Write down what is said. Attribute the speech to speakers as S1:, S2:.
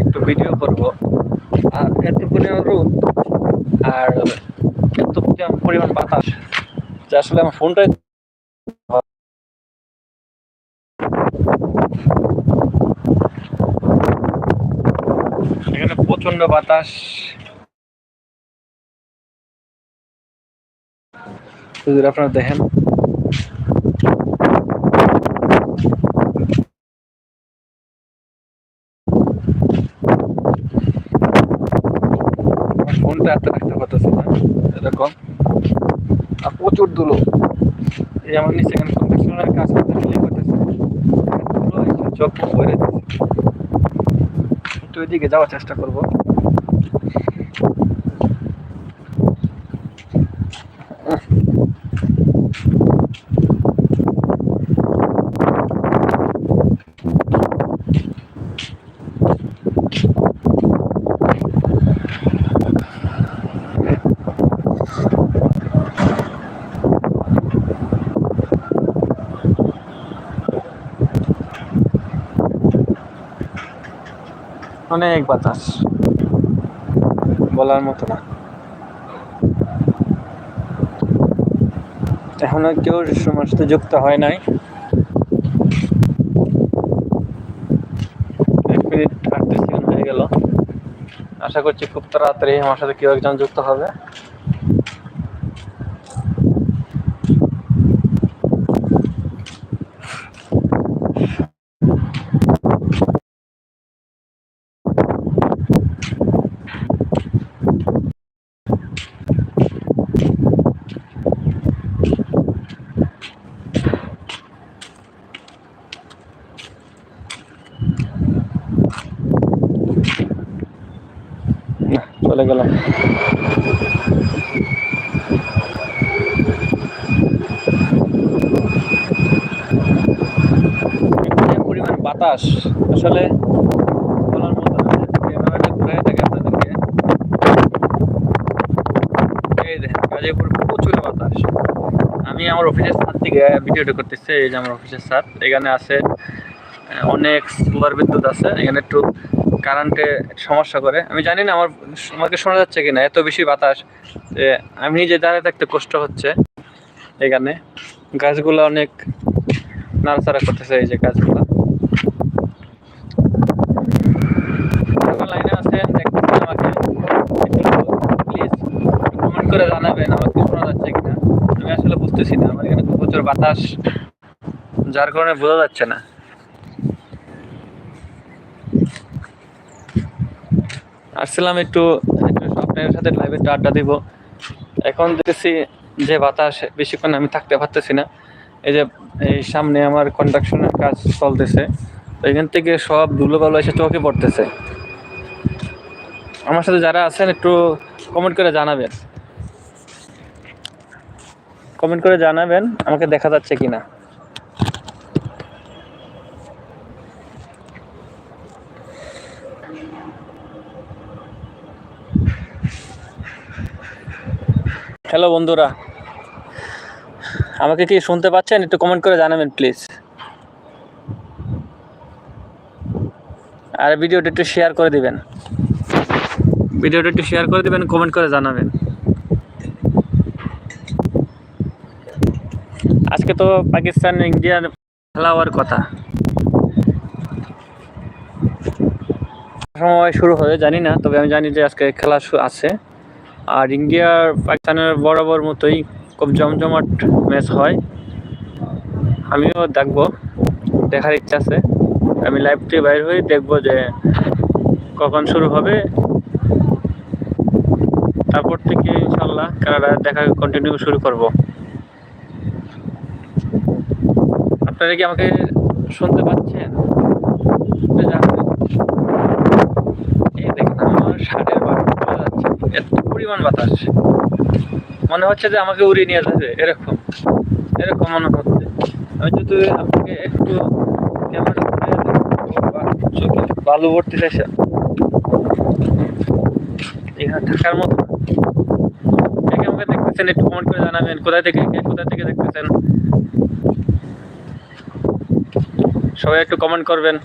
S1: একটু ভিডিও করব। আর এত পরিমাণ রোদ আর এত পরিমাণ বাতাস। যে আসলে আমার ফোনটা এখানে প্রচণ্ড বাতাস। আপনারা দেখেন। রাখতে না। এরকম। আর প্রচুর ধুলো। এই আমার নিচে এখানে একটু ওইদিকে যাওয়ার চেষ্টা করব। অনেক বাতাস। বলার মতো না। এখনও কেউ সময়ের সাথে যুক্ত হয় নাই। এক মিনিট হয়ে গেল। আশা করছি খুব তাড়াতাড়ি আমার সাথে কেউ একজন যুক্ত হবে না চলে গেলাম। পরিমাণ বাতাস। আসলে প্রচুর বাতাস। আমি আমার অফিসের ছাদ থেকে ভিডিওটা করতেছি, এই যে আমার অফিসের ছাদ এখানে আছে অনেক সোলার বিদ্যুৎ আছে। এখানে একটু কারেন্টে সমস্যা করে। আমি জানি না আমার আমাকে শোনা যাচ্ছে কিনা, এত বেশি বাতাস, যে আমি নিজে দাঁড়িয়ে থাকতে কষ্ট হচ্ছে এখানে। গাছগুলো অনেক নাড়াচাড়া করতেছে এই যে গাছগুলো। লাইনে আমাকে? জানাবেন আমাকে শোনা যাচ্ছে কিনা। আমি আসলে বুঝতেছি না, আমার এখানে প্রচুর বাতাস, যার কারণে বোঝা যাচ্ছে না। আসছিলাম একটু আপনার সাথে লাইভে একটু আড্ডা দিব। এখন দেখতেছি যে বাতাস বেশিক্ষণ আমি থাকতে পারতেছি না। এই যে এই সামনে আমার কন্ডাকশনের কাজ চলতেছে, তো এখান থেকে সব ধুলোবালু এসে চোখে পড়তেছে। আমার সাথে যারা আছেন একটু কমেন্ট করে জানাবেন। কমেন্ট করে জানাবেন, আমাকে দেখা যাচ্ছে কিনা। হ্যালো বন্ধুরা, আমাকে কি শুনতে পাচ্ছেন? একটু কমেন্ট করে জানাবেন প্লিজ আর ভিডিওটা একটু শেয়ার করে দিবেন। ভিডিওটা একটু শেয়ার করে দিবেন কমেন্ট করে জানাবেন। আজকে তো পাকিস্তান ইন্ডিয়ার খেলা হওয়ার কথা। সময় শুরু হবে জানি না, তবে আমি জানি যে আজকে খেলা আছে। আর ইন্ডিয়ার পাকিস্তানের বরাবর মতোই খুব জমজমাট ম্যাচ হয়। আমিও দেখব, দেখার ইচ্ছা আছে। আমি লাইভ থেকে বাইর হয়ে দেখব যে কখন শুরু হবে। তারপর থেকে ইনশাল্লাহ খেলাটা দেখা কন্টিনিউ শুরু করব। আপনারা কি আমাকে শুনতে পাচ্ছেন একটু জানাবেন। এই দেখেন আমার শার্টের বাটন খুলে যাচ্ছে এত পরিমাণ বাতাস। মনে হচ্ছে যে আমাকে উড়িয়ে নিয়ে যাবে, এরকম। এরকম মনে হচ্ছে। আমি যদি আপনাকে একটু বা- বালু ভর্তি এসে এখানে থাকার মতো। কে আমাকে দেখতেছেন, একটু কমেন্ট করে জানাবেন, কোথায় থেকে কোথায় থেকে দেখতেছেন? সবাই একটু কমেন্ট করবেন।